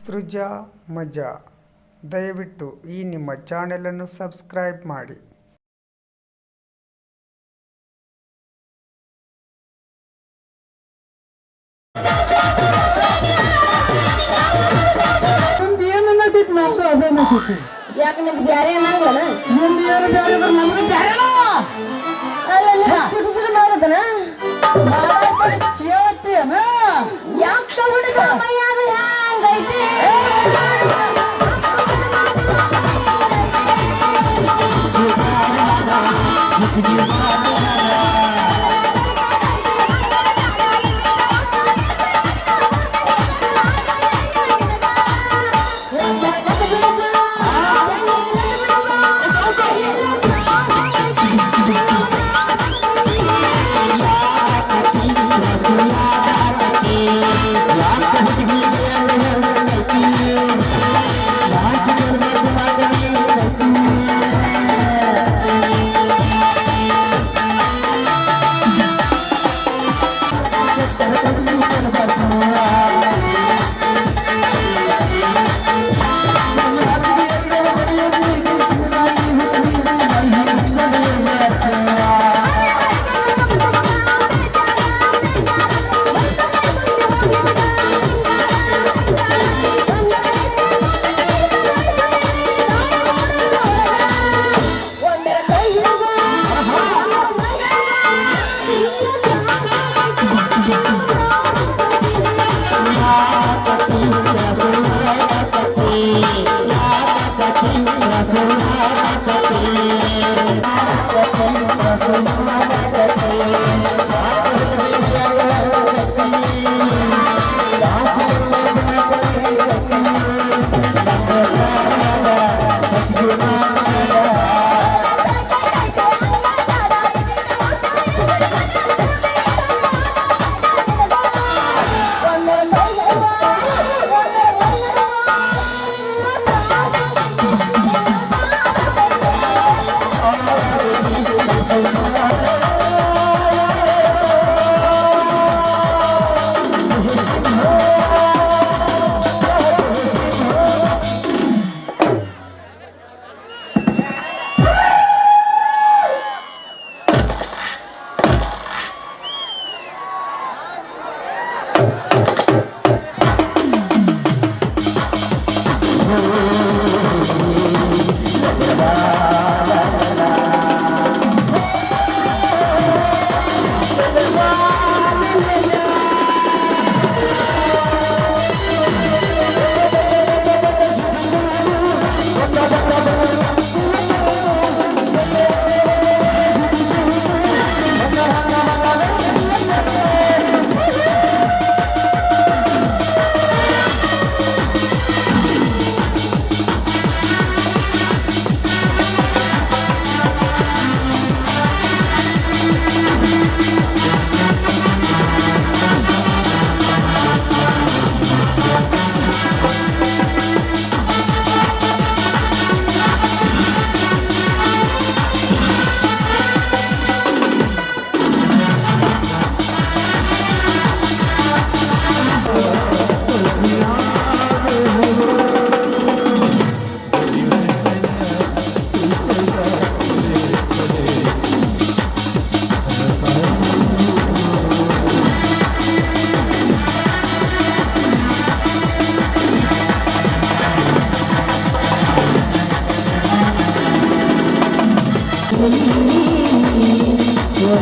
ಸೃಜಾ ಮಜಾ. ದಯವಿಟ್ಟು ಈ ನಿಮ್ಮ ಚಾನೆಲನ್ನು ಸಬ್ಸ್ಕ್ರೈಬ್ ಮಾಡಿ. ಯಾಕೆ ನಿಮ್ಗೆ ಬ್ಯಾರೆ ಮಾಡೋದನ ಯಾಕ ಹುಡುಗ Give you.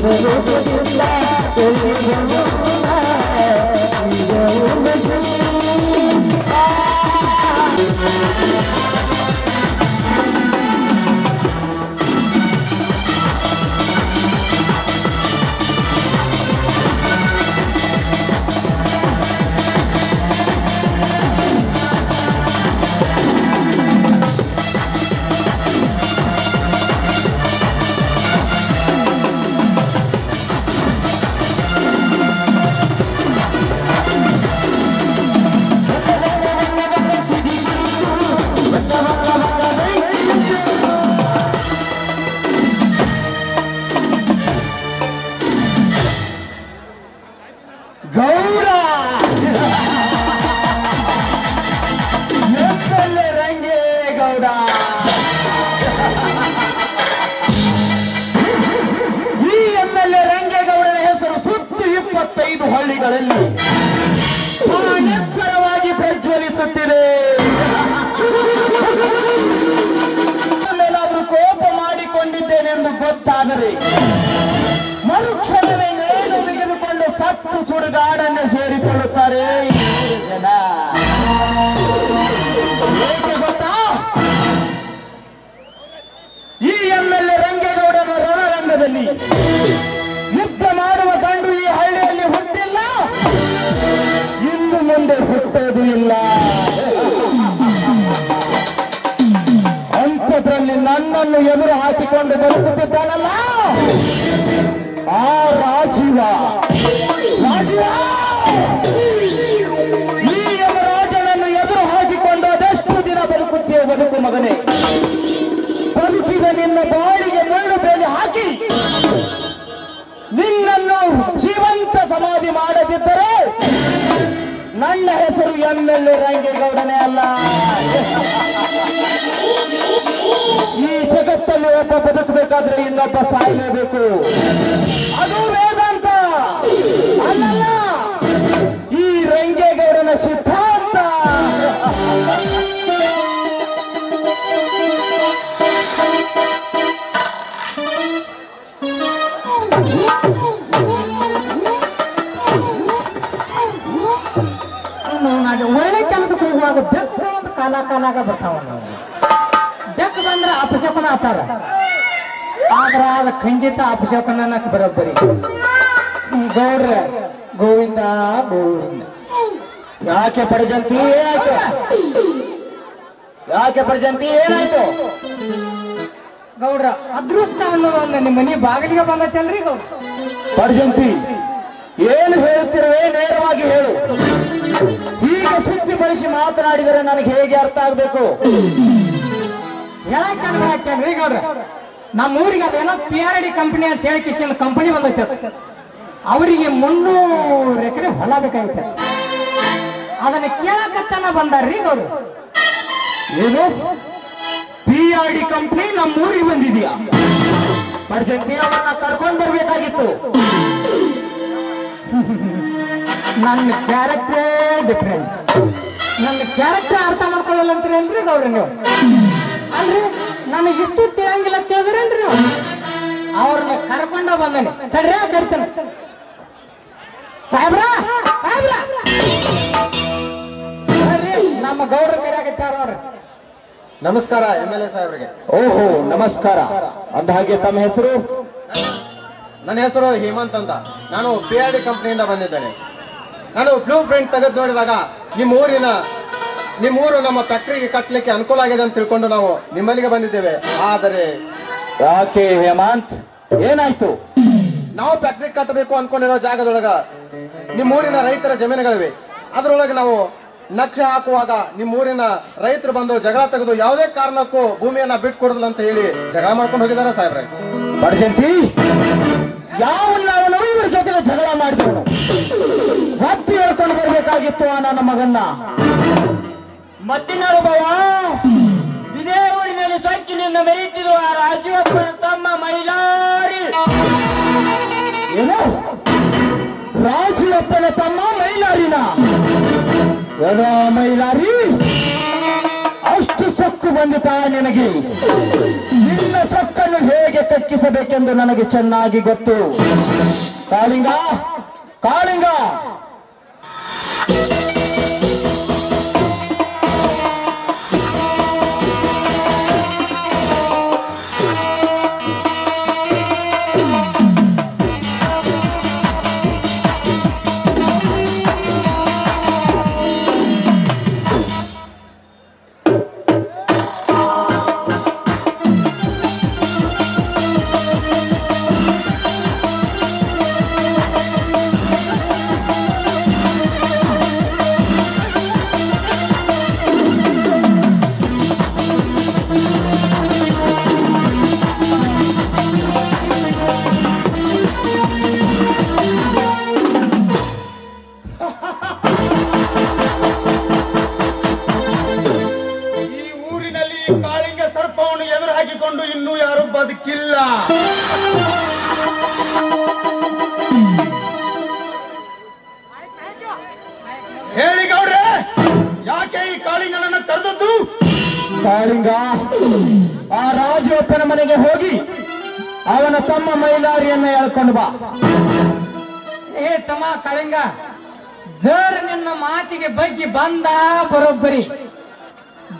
Thank you. ಈ ಎಂ ಎಲ್ ಎ ರಂಗೇಗೌಡರ ಹೆಸರು ಸುತ್ತು ಇಪ್ಪತ್ತೈದು ಹಳ್ಳಿಗಳಲ್ಲಿ ಎತ್ತರವಾಗಿ ಪ್ರಜ್ವಲಿಸುತ್ತಿದೆ. ಕೋಪ ಮಾಡಿಕೊಂಡಿದ್ದೇನೆಂದು ಗೊತ್ತಾದರೆ ಮರುಕ್ಷಣವೇ ನೇಣು ತೆಗೆದುಕೊಂಡು ಸತ್ತು ಸುಡುಗಾಡನ್ನು ಸೇರಿಕೊಳ್ಳುತ್ತಾರೆ. ನನ್ನನ್ನು ಎದುರು ಹಾಕಿಕೊಂಡು ಬದುಕುತ್ತಿದ್ದಾನಲ್ಲ ಆ ರಾಜೀವ. ರಾಜೀವ! ಈ ರಾಜನನ್ನು ಎದುರು ಹಾಕಿಕೊಂಡು ಅದೆಷ್ಟು ದಿನ ಬದುಕುತ್ತೀಯ ಬದುಕು ಮಗನೇ. ಬದುಕಿದ ನಿನ್ನ ಬಾಳಿಗೆ ಮುಳ್ಳು ಬೇಲಿ ಹಾಕಿ. ನಿನ್ನನ್ನು ಜೀವಂತ ಸಮಾಧಿ ಮಾಡದಿದ್ದರೆ ನನ್ನ ಹೆಸರು ಎಂ ಎಲ್ ರಂಗೇಗೌಡನೇ ಅಲ್ಲ. ಜಗತ್ತಲ್ಲಿ ಒಬ್ಬ ಬದುಕಬೇಕಾದ್ರೆ ಇನ್ನೊಬ್ಬ ಸಾಯಲೇಬೇಕು ಅದು ವೇದಾಂತ. ಅಲ್ಲಲ್ಲ, ಈ ರಂಗೇಗೌಡನ ಸಿದ್ಧಾಂತ. ಒಳ್ಳೆ ಕೆಲಸಕ್ಕೆ ಹೋಗುವಾಗ ಬೆಕ್ಕು ಅಂತ ಕಾಲ ಕಾಲಾಗ ಬರ್ತಾವ. ನಾವು ಅಪಶಕನ ಆತಾರ. ಆದ್ರ ಅದ ಖಂಡಿತ ಅಪಶಕನ ಅನ್ನಕ್ ಬರೋಬ್ಬರಿ. ಗೌಡ್ರ, ಗೋವಿಂದ ಗೋವಿಂದ. ಯಾಕೆ ಪಡಜಂತಿ ಏನಾಯ್ತು? ಯಾಕೆ ಪಡಜಂತಿ ಏನಾಯ್ತು? ಗೌಡ್ರ, ಅದೃಷ್ಟ ಅನ್ನೋದು ಒಂದು ನಿಮ್ಮ ಮನೆ ಬಾಗಿಲಿಗೆ ಬಂದೈತಲ್ರಿ ಗೌಡ್ರ? ಪಡಜಂತಿ ಏನು ಹೇಳುತ್ತಿರುವೆ ನೇರವಾಗಿ ಹೇಳು. ಹೀಗೆ ಸುದ್ದಿ ಬಳಸಿ ಮಾತನಾಡಿದರೆ ನನಗೆ ಹೇಗೆ ಅರ್ಥ ಆಗ್ಬೇಕು? ಹೇಳಕ್ ಈಗ ಗೌಡ್ರ ನಮ್ಮ ಊರಿಗೆ ಅದೇನೋ ಪಿ ಆರ್ ಡಿ ಕಂಪನಿ ಅಂತ ಹೇಳಿ ಕಿಶನ್ ಕಂಪನಿ ಬಂದೈತೆ. ಅವರಿಗೆ ಮುನ್ನೂರು ಎಕರೆ ಹೊಲ ಬೇಕಾಗಿತ್ತು ಅದನ್ನ ಕೇಳಕತ್ತನ ಬಂದಾರ್ರಿ ಅವರು ಏನು? ಪಿ ಆರ್ ಡಿ ಕಂಪ್ನಿ ನಮ್ಮ ಊರಿಗೆ ಬಂದಿದ್ಯಾ? ಅರ್ಜೆಂಟಿ ಅವನ್ನ ಕರ್ಕೊಂಡ್ ಬರ್ಬೇಕಾಗಿತ್ತು. ನನ್ನ ಕ್ಯಾರೆಕ್ಟ್ರೇ ಡಿಫ್ರೆಂಟ್ ನನ್ನ ಕ್ಯಾರೆಕ್ಟರ್ ಅರ್ಥ ಮಾಡ್ಕೊಳ್ಳಲ್ಲ ಅಂತೀರಿ ಅಲ್ರಿ ನೋಡ್ರಿ ನೀವು? ಅಲ್ರಿ ನನಗೆ ಇಷ್ಟು ತಿಳಿಯಂಗಿಲ್ಲ ಕೇಳಿದ್ರೇನ್ರಿ ನೀವು? ಅವ್ರನ್ನ ಕರ್ಕೊಂಡ ಬಂದೇನೆ. ಸರಿಯಾಗಿ ಕರ್ತೇನೆ. ಸಾಹೇಬ್ರ ಸಾಹೇಬ್ರ! ನಮ್ಮ ಗೌಡ್ರ ಕರೆಯಾಗತ್ತಾರ ನಮಸ್ಕಾರ ಎಂ ಎಲ್ ಎ ಸಾಹೇಬ್ರಿಗೆ. ಓಹೋ ನಮಸ್ಕಾರ. ಅಂದ ಹಾಗೆ ತಮ್ಮ ಹೆಸರು? ನನ್ನ ಹೆಸರು ಹೇಮಂತ್ ಅಂತ. ನಾನು ಪಿ ಆರ್ ಡಿ ಕಂಪ್ನಿಯಿಂದ ಬಂದಿದ್ದೇನೆ. ನಾನು ಬ್ಲೂ ಪ್ರಿಂಟ್ ತೆಗೆದು ನೋಡಿದಾಗ ನಿಮ್ಮ ಊರಿನ ನಿಮ್ಮ ಊರು ನಮ್ಮ ಫ್ಯಾಕ್ಟ್ರಿಗೆ ಕಟ್ಟಲಿಕ್ಕೆ ಅನುಕೂಲ ಆಗಿದೆ ಅಂತ ತಿಳ್ಕೊಂಡು ನಾವು ನಿಮ್ಮಲ್ಲಿಗೆ ಬಂದಿದ್ದೇವೆ. ಆದರೆ ಯಾಕೆ ಹೇಮಂತ್ ಏನಾಯ್ತು? ನಾವು ಫ್ಯಾಕ್ಟ್ರಿ ಕಟ್ಟಬೇಕು ಅನ್ಕೊಂಡಿರೋ ಜಾಗದೊಳಗ ನಿಮ್ಮೂರಿನ ರೈತರ ಜಮೀನುಗಳಿವೆ. ಅದರೊಳಗೆ ನಾವು ನಕ್ಷೆ ಹಾಕುವಾಗ ನಿಮ್ಮೂರಿನ ರೈತರು ಬಂದು ಜಗಳ ತೆಗೆದು ಯಾವುದೇ ಕಾರಣಕ್ಕೂ ಭೂಮಿಯನ್ನ ಬಿಟ್ಕೊಡುದಿಲ್ಲ ಅಂತ ಹೇಳಿ ಜಗಳ ಮಾಡ್ಕೊಂಡು ಹೋಗಿದ್ದಾರೆ ಸಾಹೇಬ್ರೆ. ಬಡಜಂತಿ ಯಾವನ್ನ ಅವನು ಇವ್ರ ಜೊತೆಗೆ ಜಗಳ ಮಾಡಿದವನು? ಒತ್ತಿ ಹೇಳ್ಕೊಂಡು ಬರ್ಬೇಕಾಗಿತ್ತು ಆ ನನ್ನ ಮಗನ್ನ. ಮತ್ತಿನ ಭಯ ಇದೇ ಊರಿನಲ್ಲಿ ಸೊಕ್ಕಿನಿಂದ ಮೆರೀತಿರುವ ಆ ರಾಜೀವಪ್ಪನ ತಮ್ಮ ಮೈಲಾರಿ. ಏನು? ರಾಜೀವಪ್ಪನ ತಮ್ಮ ಮೈಲಾರಿನ? ಏನೋ ಮೈಲಾರಿ? ಅಷ್ಟು ಸೊಕ್ಕು ಬಂದಿತ ನಿನಗೆ? ನಿನ್ನ ಸೊಕ್ಕನ್ನು ಹೇಗೆ ಕಕ್ಕಿಸಬೇಕೆಂದು ನನಗೆ ಚೆನ್ನಾಗಿ ಗೊತ್ತು. ಕಾಳಿಂಗ ಕಾಳಿಂಗ! ಮಾಡಲಿಕ್ಕಿಲ್ಲ ಹೇಳಿ ಗೌಡ್ರೆ ಯಾಕೆ ಈ ಕಾಳಿಂಗನನ್ನ ಕರೆದದ್ದು? ಕಾಳಿಂಗ ಆ ರಾಜೋಪ್ಪನ ಮನೆಗೆ ಹೋಗಿ ಅವನ ತಮ್ಮ ಮೈಲಾರಿಯನ್ನ ಹೇಳ್ಕೊಂಡು ಬಾ. ಏ ತಮ್ಮ ಕಾಳಿಂಗ ಜರ್ ನಿನ್ನ ಮಾತಿಗೆ ಬಗ್ಗಿ ಬಂದ ಬರೋಬ್ಬರಿ.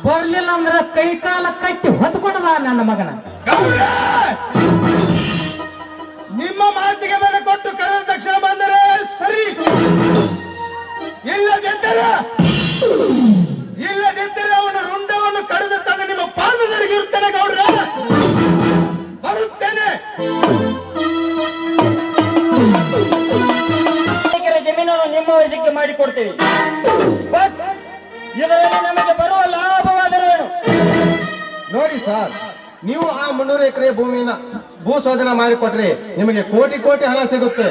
ಬರ್ಲಿಲ್ಲ ಅಂದ್ರೆ ಕೈಕಾಲ ಕಟ್ಟಿ ಹೊತ್ಕೊಂಡ ಬಾ ನನ್ನ ಮಗನ. ನಿಮ್ಮ ಮಾತಿಗೆ ಬೆಲೆ ಕೊಟ್ಟು ಭೂಮಿನ ಭೂ ಸ್ವಾಧೀನ ಮಾಡಿಕೊಟ್ರಿ ನಿಮಗೆ ಕೋಟಿ ಕೋಟಿ ಹಣ ಸಿಗುತ್ತೆ.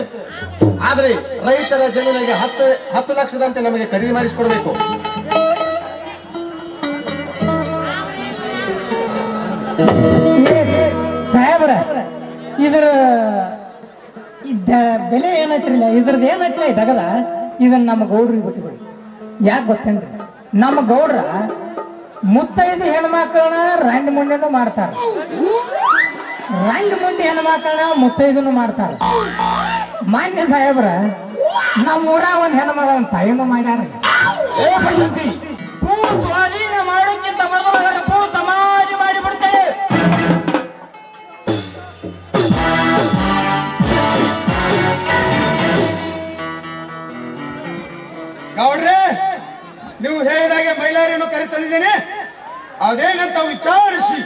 ಆದ್ರೆ ರೈತರ ಜಮೀನಿಗೆ ಹತ್ತು ಹತ್ತು ಲಕ್ಷದಂತೆ ನಮಗೆ ಖರೀದಿ ಮಾಡಿಸಿಕೊಡ್ಬೇಕು. ಸಾಹೇಬ್ರ, ಇದ್ರ ಬೆಲೆ ಏನೈತ್ರಿಲ್ಲ ಇದ್ರದ್ದು ಏನೈತ್ಲ ದಗದ? ಇದನ್ನ ನಮ್ಮ ಗೌಡ್ರಿಗೆ ಬಿಟ್ಟುಬಿಡಿ ಯಾಕೆ ಗೊತ್ತೇನ್ರಿ? ನಮ್ಮ ಗೌಡ್ರ ಮುತ್ತೈದು ಹೆಣ್ಮಕ್ಳನ್ನ ರಂಡ್ ಮುಂಡೆನು ಮಾಡ್ತಾರ. ಮುಂಡಿ ಹೆಣ್ಮಕ್ಳನ್ನ ಮುತ್ತೈದನು ಮಾಡ್ತಾರ. ಮಾನ್ಯ ಸಾಹೇಬ್ರ ನಮ್ಮ ಊರ ಒಂದ್ ಹೆಣ್ಮಗಳ ತಾಯಿನೂ ಮಾಡ್ಯಾರ. ಏ ಬಸಂತಿ ಭೂ ಸ್ವಾಧೀನ ಮಾಡೋಕ್ಕಿಂತ ಮೊದಲು ಅವರ ಭೂ ಸಮಾಧಿ ಮಾಡಿಬಿಡ್ತೇವೆ ಗೌಡ್ರೆ, ನೀವು ಹೇಳಿದಾಗೆ ಮೈಲಾರಿಯನ್ನು ಕರೆತಂದಿದ್ದೇನೆ. ಅದೇನಂತ ವಿಚಾರಿಸಿ.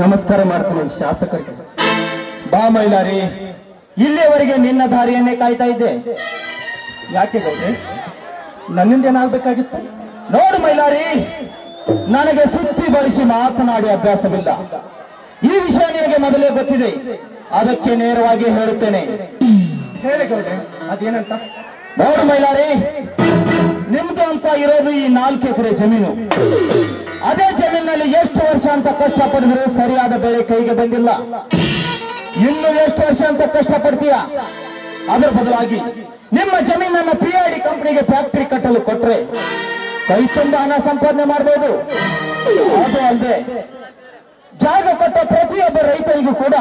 ನಮಸ್ಕಾರ ಮಾಡ್ತೇನೆ ಶಾಸಕರಿಗೆ. ಬಾ ಮೈಲಾರಿ ಇಲ್ಲಿಯವರೆಗೆ ನಿನ್ನ ದಾರಿಯನ್ನೇ ಕಾಯ್ತಾ ಇದ್ದೆ. ಯಾಕೆ ಗೌರಿ? ನನ್ನಿಂದ ಏನಾಗ್ಬೇಕಾಗಿತ್ತು ನೋಡು ಮೈಲಾರಿ ನನಗೆ ಸುತ್ತಿ ಬಳಸಿ ಮಾತನಾಡಿ ಅಭ್ಯಾಸವಿಲ್ಲ. ಈ ವಿಷಯ ನಿನಗೆ ಮೊದಲೇ ಗೊತ್ತಿದೆ. ಅದಕ್ಕೆ ನೇರವಾಗಿ ಹೇಳುತ್ತೇನೆ. ಹೇಳಿ ಗೌರಿ ಅದೇನಂತ? ನೋಡು ಮೈಲಾರಿ ನಿಮ್ದು ಅಂತ ಇರೋದು ಈ ನಾಲ್ಕು ಎಕರೆ ಜಮೀನು. ಅದೇ ಜಮೀನಲ್ಲಿ ಎಷ್ಟು ವರ್ಷ ಅಂತ ಕಷ್ಟಪಡಿದ್ರೆ ಸರಿಯಾದ ಬೆಳೆ ಕೈಗೆ ಬಂದಿಲ್ಲ. ಇನ್ನು ಎಷ್ಟು ವರ್ಷ ಅಂತ ಕಷ್ಟಪಡ್ತೀಯ? ಅದರ ಬದಲಾಗಿ ನಿಮ್ಮ ಜಮೀನನ್ನ ಪಿ ಐ ಡಿ ಕಂಪನಿಗೆ ಫ್ಯಾಕ್ಟರಿ ಕಟ್ಟಲು ಕೊಟ್ರೆ ಕೈ ತುಂಬ ಹಣ ಸಂಪಾದನೆ ಮಾಡಬಹುದು ಅದೇ ಅಲ್ಲದೆ ಜಾಗ ಕೊಟ್ಟ ಪ್ರತಿಯೊಬ್ಬ ರೈತರಿಗೂ ಕೂಡ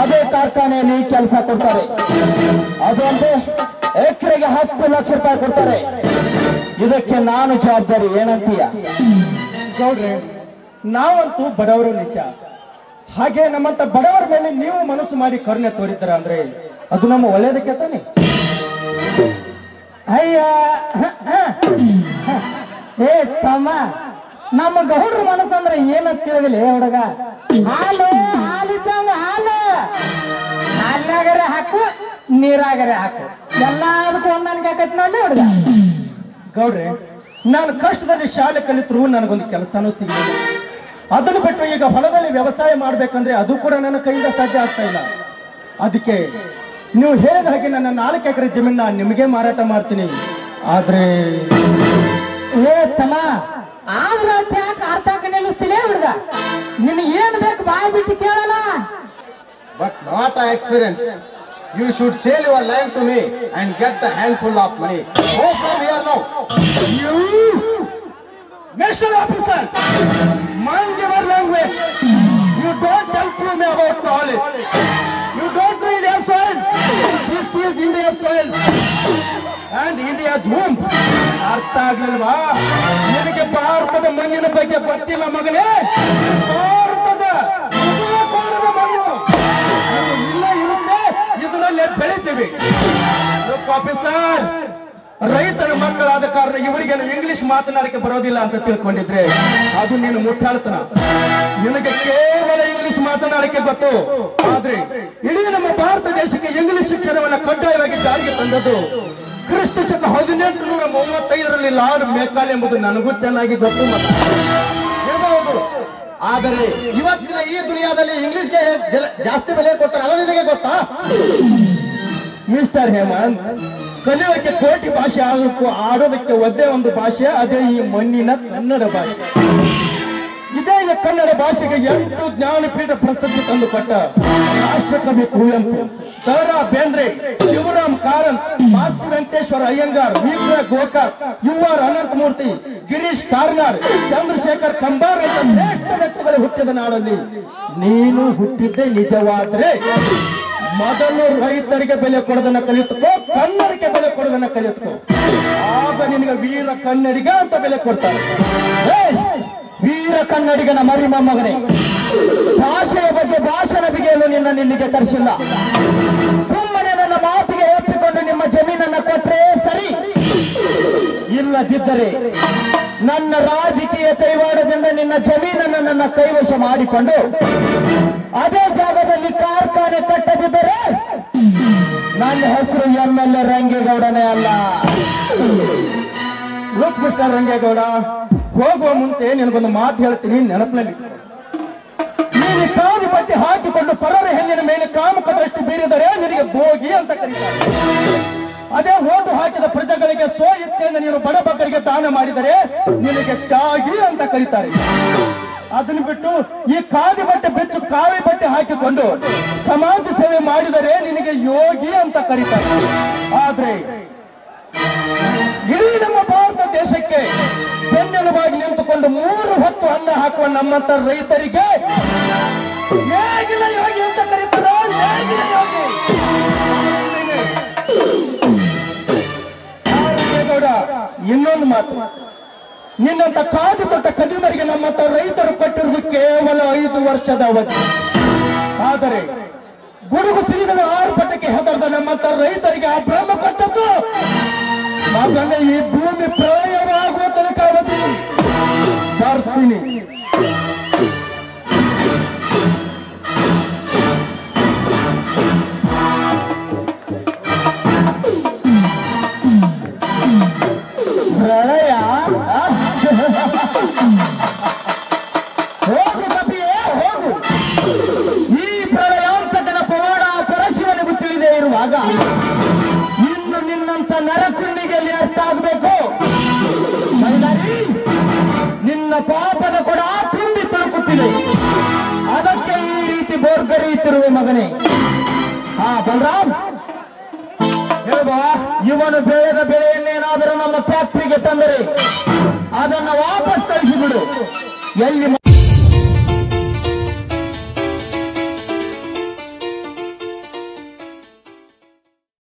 ಅದೇ ಕಾರ್ಖಾನೆಯಲ್ಲಿ ಕೆಲಸ ಕೊಡ್ತಾರೆ. ಅದು ಅಲ್ಲದೆ ಎಕರೆಗೆ ಹತ್ತು ಲಕ್ಷ ರೂಪಾಯಿ ಕೊಡ್ತಾರೆ. ಇದಕ್ಕೆ ನಾನು ಜವಾಬ್ದಾರಿ ಏನಂತೀಯ? ಗೌಡ್ರೆ, ನಾವಂತೂ ಬಡವರು ನಿಜ. ಹಾಗೆ ನಮ್ಮಂತ ಬಡವರ ಮೇಲೆ ನೀವು ಮನಸ್ಸು ಮಾಡಿ ಕರುಣೆ ತೋರಿದ್ದೀರ ಅಂದ್ರೆ ಅದು ನಮ್ಮ ಒಳ್ಳೇದಕ್ಕೆ ತಾನೆ? ಅಯ್ಯ ಏ ತಮ್ಮ, ನಮ್ಮ ಗೌಡ್ರ ಮನಸ್ಸಂದ್ರೆ ಏನಂತ ತಿಳಿದಿಲ್ಲ ಹುಡುಗ? ಹಾಲು ಹಾಲಿದ್ದಂಗ ಹಾಲು. ಹಾಲ್ನಾಗರೆ ಹಾಕು, ನೀರಾಗರೆ ಹಾಕು. ಎಲ್ಲದಕ್ಕೂ ಹೊಂದಾಣಿಕೆ ಆಕೈತಿ ನೋಡಿ ಹುಡುಗ. ಗೌಡ್ರೆ ನಾನು ಕಷ್ಟದಲ್ಲಿ ಶಾಲೆ ಕಲಿತರು ನನಗೊಂದು ಕೆಲಸನೂ ಸಿಗಲಿಲ್ಲ. ಅದನ್ನು ಬಿಟ್ಟು ಈಗ ಹೊಲದಲ್ಲಿ ವ್ಯವಸಾಯ ಮಾಡ್ಬೇಕಂದ್ರೆ ಅದು ಕೂಡ ನನ್ನ ಕೈಯಿಂದ ಸಾಧ್ಯ ಆಗ್ತಾ ಇಲ್ಲ. ಅದಕ್ಕೆ ನೀವು ಹೇಳಿದ ಹಾಗೆ ನನ್ನ ನಾಲ್ಕು ಎಕರೆ ಜಮೀನ ನಿಮಗೆ ಮಾರಾಟ ಮಾಡ್ತೀನಿ. ಆದ್ರೆ ಏ ತಮ್ಮ ಆದ್ರ ಯಾಕೆ ಅರ್ಥಾಕ ನಿಲ್ಲಿಸ್ತೀನಿ ಹುಡುಗ? ನಿನಗೆ ಏನ್ ಬೇಕು ಬಾಯ್ ಬಿಟ್ಟು ಕೇಳಲ್ಲ? But not experience. You should sell your land to me and get the handful of money. Go from here now. National officer, mind your language. You don't talk to me about knowledge. You don't know Indian soil. This is Indian soil. And India's womb. ಅರ್ಥ ಆಗ್ಲಿಲ್ವಾ ನಿನಗೆ ಭಾರತದ ಮಣ್ಣಿನ ಬಗ್ಗೆ ಗೊತ್ತಿಲ್ಲ ಮಗನೇ ಭಾರತದ ಹೃದಯಕೋನದ ಮಣ್ಣು ಅದು ಇಲ್ಲ ಇರುತ್ತೆ ಇದರಲ್ಲೇ ಬೆಳಿತೀವಿ. ಆಫೀಸರ್ ರೈತರ ಮಕ್ಕಳಾದ ಕಾರಣ ಇವರಿಗೆ ಇಂಗ್ಲಿಷ್ ಮಾತನಾಡಕ್ಕೆ ಬರೋದಿಲ್ಲ ಅಂತ ತಿಳ್ಕೊಂಡಿದ್ರೆ, ಅದು ನೀನು ಮುಟ್ಟಾಳ್ತನ. ನಿನಗೆ ಕೇವಲ ಇಂಗ್ಲಿಷ್ ಮಾತನಾಡಕ್ಕೆ ಗೊತ್ತು. ಆದ್ರೆ ಇಡೀ ನಮ್ಮ ಭಾರತ ದೇಶಕ್ಕೆ ಇಂಗ್ಲಿಷ್ ಶಿಕ್ಷಣವನ್ನ ಕಡ್ಡಾಯವಾಗಿ ಜಾರಿಗೆ ತಂದದ್ದು ಕ್ರಿಸ್ತ ಶಕ ಹದಿನೆಂಟು ನೂರ ಮೂವತ್ತೈದರಲ್ಲಿ ಲಾರ್ಡ್ ಮೇಕಾಲ್ ಎಂಬುದು ನನಗೂ ಚೆನ್ನಾಗಿ ಗೊತ್ತು ಮತ್ತು ಆದರೆ ಇವತ್ತಿನ ಈ ದುನಿಯಾದಲ್ಲಿ ಇಂಗ್ಲಿಷ್ಗೆ ಜಾಸ್ತಿ ಬೆಲೆ ಕೊಡ್ತಾರೆ. ಅದು ನಿನಗೆ ಗೊತ್ತಾ? ಮಿಸ್ಟರ್ ಹೇಮಂತ್ ಕಲಿಯೋಕೆ ಕೋಟಿ ಭಾಷೆ ಆಗೋಕ್ಕೂ ಆಡೋದಕ್ಕೆ ಒಂದೇ ಒಂದು ಭಾಷೆ, ಅದೇ ಈ ಮಣ್ಣಿನ ಕನ್ನಡ ಭಾಷೆ. ಕನ್ನಡ ಭಾಷೆಗೆ ಎಂಟು ಜ್ಞಾನಪೀಠ ಪ್ರಶಸ್ತಿ ತಂದುಕೊಟ್ಟ ರಾಷ್ಟ್ರಕವಿ ಕುವೆಂಪು. ದರಾ ಬೇಂದ್ರೆ, ಶಿವರಾಮ್ ಕಾರಂತ್, ಮಾಸ್ತಿ ವೆಂಕಟೇಶ್ವರ ಅಯ್ಯಂಗಾರ್ ವೀರ ಯು ಆರ್ ಅನಂತಮೂರ್ತಿ, ಗಿರೀಶ್ ಕಾರ್ನಾಡ್, ಚಂದ್ರಶೇಖರ್ ಕಂಬಾರ್ ಶ್ರೇಷ್ಠ ವ್ಯಕ್ತಿಗಳು ಹುಟ್ಟಿದ ನಾಡಲ್ಲಿ. ನೀನು ಹುಟ್ಟಿದ್ದೆ ನಿಜವಾದ್ರೆ. ಮೊದಲು ರೈತರಿಗೆ ಬೆಲೆ ಕೊಡೋದನ್ನ ಕಲಿಯುತ್ತೋ ಕನ್ನಡಕ್ಕೆ ಬೆಲೆ ಕೊಡೋದನ್ನ ಕಲಿಯುತ್ತೋ ಆಗ ನಿನಗೆ ವೀರ ಕನ್ನಡಿಗ ಅಂತ ಬೆಲೆ ಕೊಡ್ತಾರೆ! ವೀರ ಕನ್ನಡಿಗನ ಮರಿ ಮೊಮ್ಮಗನೇ ಭಾಷೆಯ ಬಗ್ಗೆ ಭಾಷಣ ಬಿಗಿಯಲು ನಿನ್ನ ನಿಲ್ಲಿಗೆ ಕರೆಸಿಲ್ಲ ಸುಮ್ಮನೆ ನನ್ನ ಮಾತಿಗೆ ಒಪ್ಪಿಕೊಂಡು ನಿಮ್ಮ ಜಮೀನನ್ನ ಕೊಟ್ಟರೆ ಸರಿ. ಇಲ್ಲದಿದ್ದರೆ ನನ್ನ ರಾಜಕೀಯ ಕೈವಾಡದಿಂದ ನಿನ್ನ ಜಮೀನನ್ನು ನನ್ನ ಕೈವಶ ಮಾಡಿಕೊಂಡು ಅದೇ ಜಾಗದಲ್ಲಿ ಕಾರ್ಖಾನೆ ಕಟ್ಟದಿದ್ದರೆ ನನ್ನ ಹೆಸರು ಎಂ ಎಲ್ ಎ ರಂಗೇಗೌಡನೇ ಅಲ್ಲ. Look mister Rangegowda. ಹೋಗುವ ಮುಂಚೆ ನಿನಗೊಂದು ಮಾತು ಹೇಳ್ತೀನಿ ನೆನಪಿನಲ್ಲಿ. ನೀನು ಕಾಲು ಬಟ್ಟೆ ಹಾಕಿಕೊಂಡು ಪರರ ಹೆಣ್ಣಿನ ಮೇಲೆ ಕಾಮುಕದಷ್ಟು ಬೀರಿದರೆ ನಿನಗೆ ಭೋಗಿ ಅಂತ ಕರೀತಾರೆ. ಅದೇ ಓಟು ಹಾಕಿದ ಪ್ರಜೆಗಳಿಗೆ ಸೋ ಇಚ್ಛೆಯಿಂದ ನೀನು ಬಡಬಗ್ಗರಿಗೆ ದಾನ ಮಾಡಿದರೆ ನಿನಗೆ ತ್ಯಾಗಿ ಅಂತ ಕರೀತಾರೆ. ಅದನ್ನು ಬಿಟ್ಟು ಈ ಕಾದಿ ಬಟ್ಟೆ ಬೆಚ್ಚು ಕಾವಿ ಬಟ್ಟೆ ಹಾಕಿಕೊಂಡು ಸಮಾಜ ಸೇವೆ ಮಾಡಿದರೆ ನಿನಗೆ ಯೋಗಿ ಅಂತ ಕರೀತಾರೆ. ಆದ್ರೆ ಇಡೀ ನಮ್ಮ ಭಾರತ ದೇಶಕ್ಕೆ ಬೆನ್ನೆಲುಬಾಗಿ ನಿಂತುಕೊಂಡು ಮೂರು ಹೊತ್ತು ಅನ್ನ ಹಾಕುವ ನಮ್ಮಂತ ರೈತರಿಗೆ ಯೋಗಿ ಅಂತ ಇನ್ನೊಂದು ಮಾತು. ನಿನ್ನಂತ ಕಾದು ಕೊಟ್ಟ ಕದಿಮರಿಗೆ ನಮ್ಮಂತ ರೈತರು ಕೊಟ್ಟಿರುವುದು ಕೇವಲ ಐದು ವರ್ಷದ ಅವಧಿ. ಆದರೆ ಗುಡುಗು ಸಿಡಿದ ಆರು ಪಟ್ಟಕ್ಕೆ ಹೆದರ್ದ ನಮ್ಮಂತ ರೈತರಿಗೆ ಆ ಬ್ರಹ್ಮ ಕೊಟ್ಟದ್ದು ಮಗನೇ ಈ ಭೂಮಿ ಪ್ರಳಯವಾಗುವ ತನಕ ಬರ್ತೀನಿ. ಪ್ರಳಯ ಹೋಗು ಹೋಗು. ಈ ಪ್ರಳಯಾಂತಕನ ಪವಾಡ ಪರಶಿವನಿಗೂ ತಿಳಿದೇ ಇರುವಾಗ ಪಾಪದ ಕೊಡ ತುಂಬಿ ತುಳುಕುತ್ತಿದೆ. ಅದಕ್ಕೆ ಈ ರೀತಿ ಬೋರ್ಗರಿಯುತ್ತಿರುವ ಮಗನೇ. ಹಾ, ಬಲರಾಮ್. ಹೇಳುವ ಇವನು ಬೆಳೆದ ಬೆಳೆಯನ್ನೇನಾದರೂ ನಮ್ಮ ಫ್ಯಾಕ್ಟರಿಗೆ ತಂದರೆ ಅದನ್ನ ವಾಪಸ್ ಕಳಿಸಿಬಿಡು. ಎಲ್ಲಿ